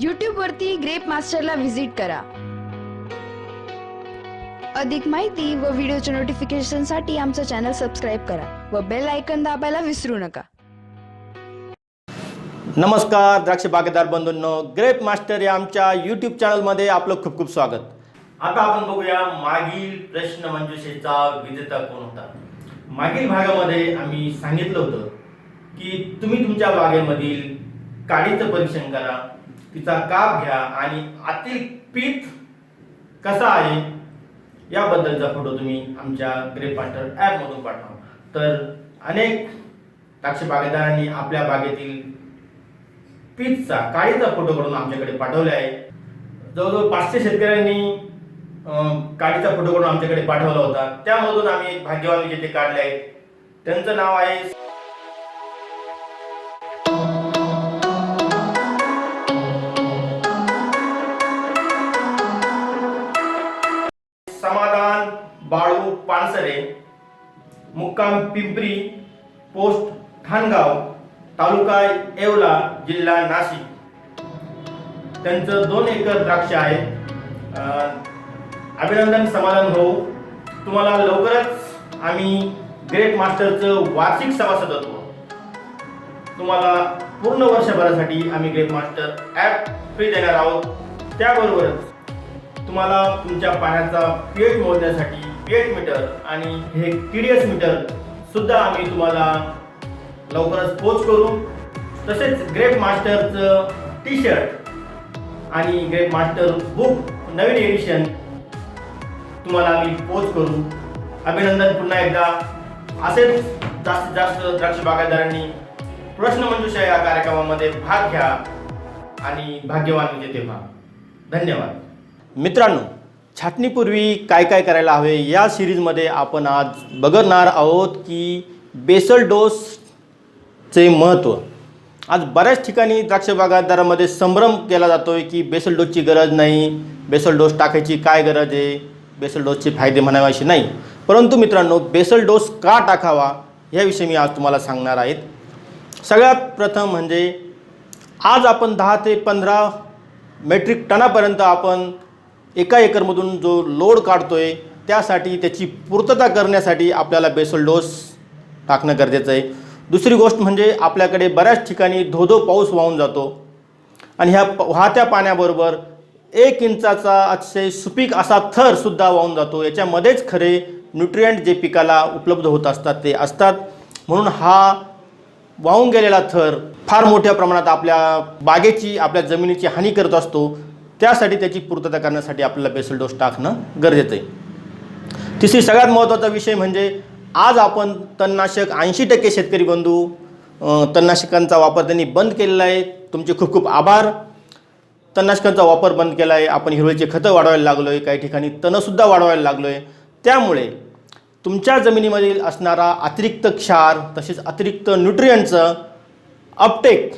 यूट्यूबवरती grep मास्टरला visit करा. अधिक माहिती व व्हिडिओच्या नोटिफिकेशनसाठी आमचं चॅनल सबस्क्राईब करा व बेल आयकन दाबायला विसरू नका. नमस्कार द्राक्ष बागेदार बंधूंनो. ग्रेप मास्टर या आमच्या यूट्यूब चॅनलमध्ये आपलं खूप खूप स्वागत. आता आपण बघूया मागील प्रश्न मंजुषेचा विजेता कोण होता? मागील भागामध्ये आम्ही सांगितलं होतं की तुम्ही तुमच्या बागेमधील काडीचं परीक्षण करा. तिचा काप घ्या आणि आतील पीठ कसा आहे याबद्दलचा फोटो तुम्ही आमच्या ग्रेप मास्टर ॲपमधून पाठवा. तर अनेक द्राक्ष बागेदारांनी आपल्या बागेतील पीठचा काळीचा फोटो करून आमच्याकडे पाठवले आहे. जवळजवळ पाचशे शेतकऱ्यांनी काळीचा फोटो करून आमच्याकडे पाठवला होता. त्यामधून आम्ही एक भाग्यवान विजेते काढले आहेत. त्यांचं नाव आहे पिंपरी पोस्ट खानगाव तालुका येवला जिल्हा नाशिक. त्यांचं दोन एकर द्राक्ष आहेत. अभिनंदन समाधान भाऊ. तुम्हाला लवकरच आम्ही ग्रेट मास्टरचं वार्षिक सभासदत्व तुम्हाला पूर्ण वर्षभरासाठी आम्ही ग्रेट मास्टर ॲप फ्री देणार आहोत. त्याबरोबरच तुम्हाला तुमच्या पाण्याचा पीएच मोजण्यासाठी पीएच मीटर आणि हे टी डी एस मीटर सुद्धा आम्ही तुम्हाला लवकरच पोच करू. तसेच ग्रेप मास्टरचं टी शर्ट आणि ग्रेप मास्टर बुक नवीन एडिशन तुम्हाला आम्ही पोच करू. अभिनंदन पुन्हा एकदा. असेच जास्तीत जास्त द्राक्ष बागायतदारांनी प्रश्नमंजुषा या कार्यक्रमामध्ये भाग घ्या आणि भाग्यवान विजेते व्हा. धन्यवाद. मित्रांनो छाटणीपूर्वी काय काय करायला हवे या सिरीजमध्ये आपण आज बघणार आहोत की बेसल डोसचे महत्त्व. आज बऱ्याच ठिकाणी द्राक्ष बागायतदारामध्ये संभ्रम केला जातो आहे की बेसल डोसची गरज नाही बेसल डोस टाकायची काय गरज आहे बेसल डोसचे फायदे म्हणावे नाही. परंतु मित्रांनो बेसल डोस का टाकावा याविषयी मी आज तुम्हाला सांगणार आहेत सगळ्यात प्रथम म्हणजे आज आपण दहा ते पंधरा मेट्रिक टनापर्यंत आपण एका एकरमधून जो लोड काढतो आहे त्यासाठी त्याची पूर्तता करण्यासाठी आपल्याला बेसल डोस टाकणं गरजेचं आहे. दुसरी गोष्ट म्हणजे आपल्याकडे बऱ्याच ठिकाणी धोधो पाऊस वाहून जातो आणि ह्या प- वाहत्या पाण्याबरोबर एक इंचाचा अतिशय सुपीक असा थरसुद्धा वाहून जातो. याच्यामध्येच खरे न्यूट्रियंट जे पिकाला उपलब्ध होत असतात ते असतात. म्हणून हा वाहून गेलेला थर फार मोठ्या प्रमाणात आपल्या बागेची आपल्या जमिनीची हानी करत असतो. त्यासाठी त्याची पूर्तता करण्यासाठी आपल्याला बेसल डोस टाकणं गरजेचं आहे. तिसरी सगळ्यात महत्त्वाचा विषय म्हणजे आज आपण तणनाशक ऐंशी टक्के शेतकरी बंधू तणनाशकांचा वापर त्यांनी बंद केलेला आहे. तुमचे खूप खूप आभार. तणनाशकांचा वापर बंद केला आहे. आपण हिरवळीचे खतं वाढवायला लागलो आहे काही ठिकाणी तणंसुद्धा वाढवायला लागलो आहे त्यामुळे तुमच्या जमिनीमधील असणारा अतिरिक्त क्षार तसेच अतिरिक्त न्यूट्रियंटचं अपटेक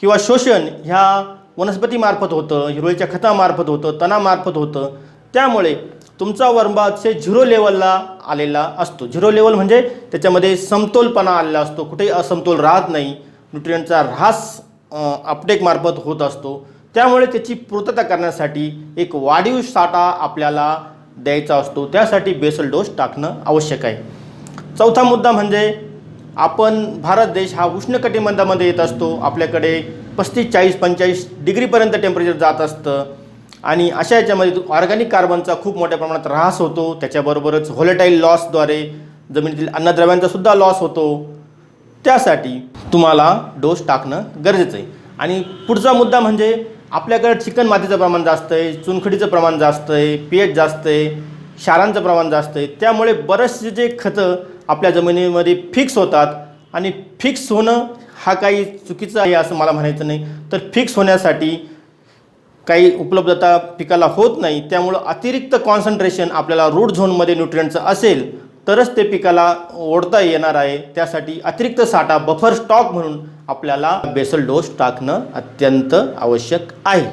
किंवा शोषण ह्या वनस्पतीमार्फत होतं हिरोळीच्या खतामार्फत होतं तणामार्फत होतं. त्यामुळे तुमचा वर्मा अतिशय झिरो लेवलला आलेला असतो. झिरो लेवल म्हणजे त्याच्यामध्ये समतोलपणा आलेला असतो. कुठेही असमतोल राहत नाही. न्यूट्रियनचा ऱ्हास अं, अपटेकमार्फत होत असतो. त्यामुळे त्याची पूर्तता करण्यासाठी एक वाढीव साठा आपल्याला द्यायचा असतो. त्यासाठी बेसल डोस टाकणं आवश्यक आहे. चौथा मुद्दा म्हणजे आपण भारत देश हा उष्णकटिबंधामध्ये येत असतो. आपल्याकडे पस्तीस चाळीस पंचेचाळीस डिग्रीपर्यंत टेम्परेचर जात असतं. आणि अशा याच्यामध्ये ऑर्गॅनिक कार्बनचा खूप मोठ्या प्रमाणात ऱ्हास होतो. त्याच्याबरोबरच व्होलेटाईल लॉसद्वारे जमिनीतील अन्नद्रव्यांचासुद्धा लॉस होतो. त्यासाठी तुम्हाला डोस टाकणं गरजेचं आहे. आणि पुढचा मुद्दा म्हणजे आपल्याकडे चिकन मातीचं प्रमाण जास्त आहे चुनखडीचं प्रमाण जास्त आहे पी एच जास्त आहे क्षारांचं प्रमाण जास्त आहे. त्यामुळे बरेचसे जे खतं आपल्या जमिनीमध्ये फिक्स होतात आणि फिक्स होणं हा काही चुकीचं आहे असं मला म्हणायचं नाही. तर फिक्स होण्यासाठी काही उपलब्धता पिकाला होत नाही त्यामुळं अतिरिक्त कॉन्सन्ट्रेशन आपल्याला रूट झोनमध्ये न्यूट्रियंटचं असेल तरच ते पिकाला ओढता येणार आहे. त्यासाठी अतिरिक्त साठा बफर स्टॉक म्हणून आपल्याला बेसल डोस टाकणं अत्यंत आवश्यक आहे.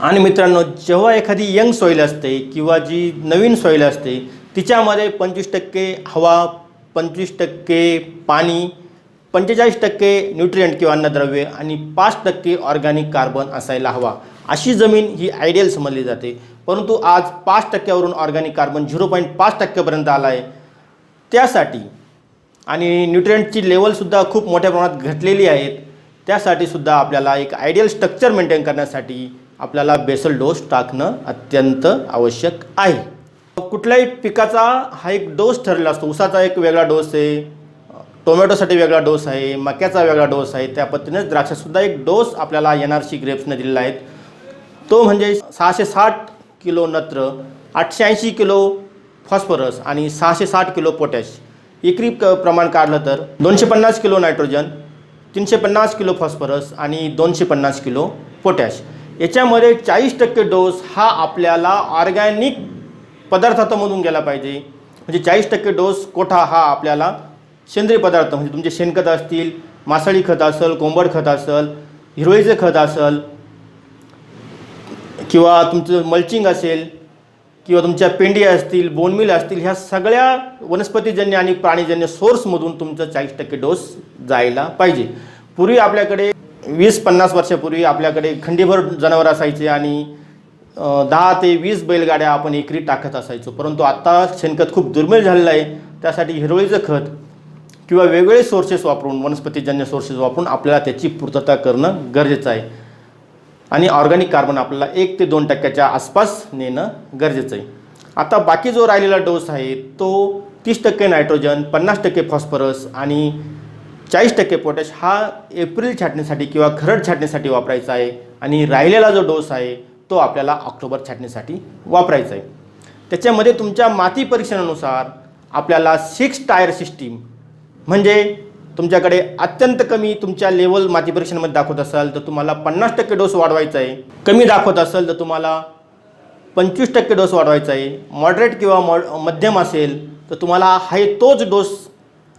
आणि मित्रांनो जेव्हा एखादी यंग सॉईल असते किंवा जी नवीन सॉईल असते तिच्यामध्ये पंचवीस टक्के हवा पंचवीस टक्के पाणी पंचेचाळीस टक्के न्यूट्रियंट किंवा अन्नद्रव्ये आणि पाच टक्के ऑर्गॅनिक कार्बन असायला हवा. अशी जमीन ही आयडियल समजली जाते. परंतु आज पाच टक्क्यावरून ऑर्गॅनिक कार्बन झिरो पॉईंट पाच टक्क्यापर्यंत आला आहे त्यासाठी आणि न्यूट्रियंटची लेवलसुद्धा खूप मोठ्या प्रमाणात घटलेली आहेत त्यासाठी सुद्धा आपल्याला एक आयडियल स्ट्रक्चर मेंटेन करण्यासाठी आपल्याला बेसल डोस टाकणं अत्यंत आवश्यक आहे. कुठल्याही पिकाचा हा एक डोस ठरलेला असतो. उसाचा एक वेगळा डोस आहे. टोमॅटोसाठी वेगळा डोस आहे मक्याचा वेगळा डोस आहे त्या पद्धतीनेच द्राक्षसुद्धा एक डोस आपल्याला एन आर सी ग्रेप्सने दिलेला आहे. तो म्हणजे सहाशे साठ किलो नत्र आठशे ऐंशी किलो फॉस्फरस आणि सहाशे साठ किलो पोटॅश एकरी क प्रमाण काढलं तर दोनशे पन्नास किलो नायट्रोजन तीनशे पन्नास किलो फॉस्फरस आणि दोनशे पन्नास किलो पोटॅश याच्यामध्ये चाळीस टक्के डोस हा आपल्याला ऑर्गॅनिक पदार्थातमधून गेला पाहिजे. म्हणजे चाळीस टक्के डोस कोठा हा आपल्याला सेंद्रिय पदार्थ म्हणजे तुमचे शेणखत असतील मासळी खत असेल कोंबड खत असेल हिरवळीचं खत असेल किंवा तुमचं मल्चिंग असेल किंवा तुमच्या पेंडी असतील बोनमिल असतील ह्या सगळ्या वनस्पतीजन्य आणि प्राणीजन्य सोर्समधून तुमचं चाळीस टक्के डोस जायला पाहिजे. पूर्वी आपल्याकडे वीस पन्नास वर्षापूर्वी आपल्याकडे खंडीभर जनावर असायचे आणि दहा ते वीस बैलगाड्या आपण एकरी टाकत असायचो. परंतु आत्ता शेणखत खूप दुर्मिळ झालेलं आहे. त्यासाठी हिरवळीचं खत किंवा वेगवेगळे सोर्सेस वापरून वनस्पतीजन्य सोर्सेस वापरून आपल्याला त्याची पूर्तता करणं गरजेचं आहे. आणि ऑर्गॅनिक कार्बन आपल्याला एक ते दोन टक्क्याच्या आसपास नेणं गरजेचं आहे. आता बाकी जो राहिलेला डोस आहे तो तीस टक्के नायट्रोजन पन्नास टक्के फॉस्फरस आणि चाळीस टक्के पोटॅश हा एप्रिल छाटणीसाठी किंवा खरड छाटणीसाठी वापरायचा आहे. आणि राहिलेला जो डोस आहे तो आपल्याला ऑक्टोबर छाटणीसाठी वापरायचा आहे. त्याच्यामध्ये तुमच्या माती परीक्षणानुसार आपल्याला सिक्स टायर सिस्टीम म्हणजे तुमच्याकडे अत्यंत कमी तुमच्या लेवल माती परीक्षणमध्ये दाखवत असाल तर तुम्हाला पन्नास टक्के डोस वाढवायचा आहे. कमी दाखवत असेल तर तुम्हाला पंचवीस टक्के डोस वाढवायचा आहे. मॉडरेट किंवा मॉड मध्यम असेल तर तुम्हाला हाय तोच डोस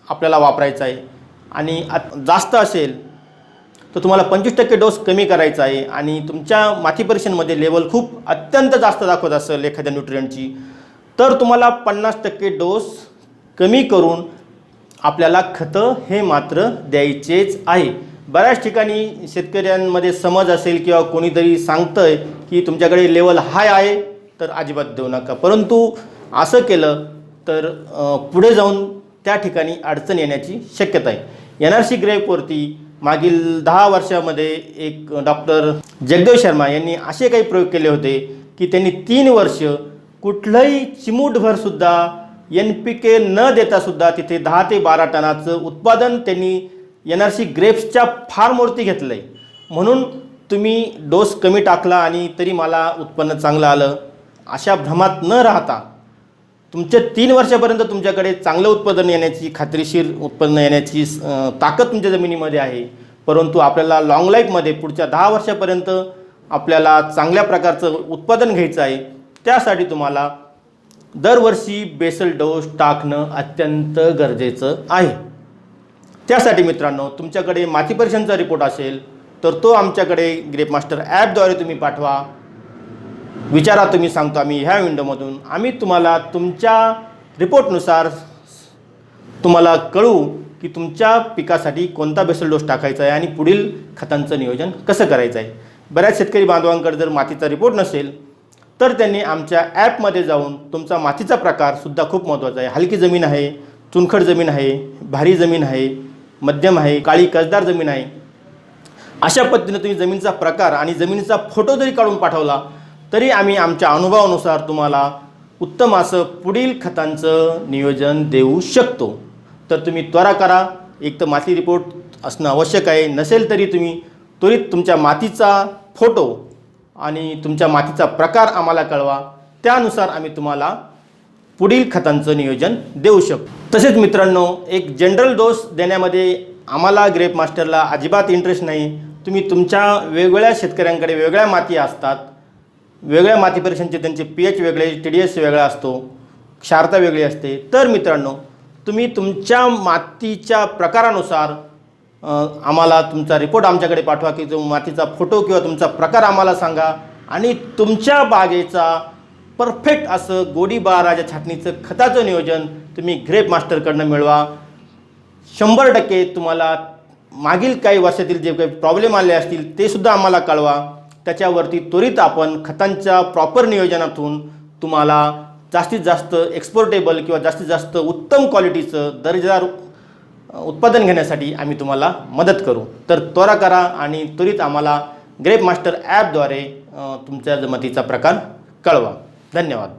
आपल्याला वापरायचा आहे. आणि जास्त असेल तर तुम्हाला पंचवीस टक्के डोस कमी करायचा आहे. आणि तुमच्या माती परीक्षणमध्ये लेवल खूप अत्यंत जास्त दाखवत असेल एखाद्या न्यूट्रियंटची तर तुम्हाला पन्नास टक्के डोस कमी करून आपल्याला खतं हे मात्र द्यायचेच आहे. बऱ्याच ठिकाणी शेतकऱ्यांमध्ये समज असेल किंवा कोणीतरी सांगतं आहे की तुमच्याकडे लेवल हाय आहे तर अजिबात देऊ नका. परंतु असं केलं तर पुढे जाऊन त्या ठिकाणी अडचण येण्याची शक्यता आहे. एन आर सी ग्रेपवरती मागील दहा वर्षामध्ये एक डॉक्टर जगदेव शर्मा यांनी असे काही प्रयोग केले होते की त्यांनी तीन वर्ष कुठलंही चिमूटभरसुद्धा एन पी के न देता सुद्धा तिथे दहा ते बारा टनाचं उत्पादन त्यांनी एन आर सी ग्रेप्सच्या फार फार्मवरती घेतलं आहे म्हणून तुम्ही डोस कमी टाकला आणि तरी मला उत्पन्न चांगलं आलं. अशा भ्रमात न राहता तुमच्या तीन वर्षापर्यंत तुमच्याकडे चांगलं उत्पादन येण्याची खात्रीशीर उत्पन्न येण्याची ताकद तुमच्या जमिनीमध्ये आहे. परंतु आपल्याला लाँग लाईफमध्ये पुढच्या दहा वर्षापर्यंत आपल्याला चांगल्या प्रकारचं उत्पादन घ्यायचं आहे. त्यासाठी तुम्हाला दरवर्षी बेसल डोस टाकणं अत्यंत गरजेचं आहे. त्यासाठी मित्रांनो तुमच्याकडे माती परीक्षणचा रिपोर्ट असेल तर तो आमच्याकडे ग्रेपमास्टर ॲपद्वारे तुम्ही पाठवा. विचारा तुम्ही सांगतो आम्ही ह्या विंडोमधून. आम्ही तुम्हाला तुमच्या रिपोर्टनुसार तुम्हाला कळू की तुमच्या पिकासाठी कोणता बेसल डोस टाकायचा आहे आणि पुढील खतांचं नियोजन कसं करायचं आहे. बऱ्याच शेतकरी बांधवांकडे जर मातीचा रिपोर्ट नसेल तर त्यांनी आमच्या ॲपमध्ये जाऊन तुमचा मातीचा प्रकारसुद्धा खूप महत्त्वाचा आहे. हलकी जमीन आहे चुनखड जमीन आहे भारी जमीन आहे मध्यम आहे काळी कसदार जमीन आहे. अशा पद्धतीने तुम्ही जमीनचा प्रकार आणि जमिनीचा फोटो जरी काढून पाठवला तरी आम्ही आमच्या अनुभवानुसार तुम्हाला उत्तम असं पुढील खतांचं नियोजन देऊ शकतो. तर तुम्ही त्वरा करा. एक तर माती रिपोर्ट असणं आवश्यक आहे. नसेल तरी तुम्ही त्वरित तुमच्या मातीचा फोटो आणि तुमच्या मातीचा प्रकार आम्हाला कळवा. त्यानुसार आम्ही तुम्हाला पुढील खतांचं नियोजन देऊ शकतो तसेच मित्रांनो एक जनरल डोस देण्यामध्ये आम्हाला ग्रेप मास्टरला अजिबात इंटरेस्ट नाही. तुम्ही तुमच्या वेगवेगळ्या शेतकऱ्यांकडे वेगळ्या माती असतात. वेगळ्या माती परीक्षणचे त्यांचे पी एच वेगळे टी डी एस वेगळा असतो. क्षारता वेगळी असते. तर मित्रांनो तुम्ही तुमच्या मातीच्या प्रकारानुसार आम्हाला तुमचा रिपोर्ट आमच्याकडे पाठवा की जो मातीचा फोटो किंवा तुमचा प्रकार आम्हाला सांगा. आणि तुमच्या बागेचा परफेक्ट असं गोडीबाराच्या छाटणीचं खताचं नियोजन तुम्ही ग्रेप मास्टरकडनं मिळवा. शंभर टक्के तुम्हाला मागील काही वर्षातील जे काही प्रॉब्लेम आले असतील ते सुद्धा आम्हाला कळवा. त्याच्यावरती त्वरित आपण खतांच्या प्रॉपर नियोजनातून तुम्हाला जास्तीत जास्त एक्सपोर्टेबल किंवा जास्तीत जास्त उत्तम क्वालिटीचं दर्जेदार उत्पादन घेण्यासाठी आम्ही तुम्हाला मदत करू. तर त्वरा करा आणि त्वरित आम्हाला ग्रेप मास्टर ॲपद्वारे तुमच्या जमतीचा प्रकार कळवा. धन्यवाद.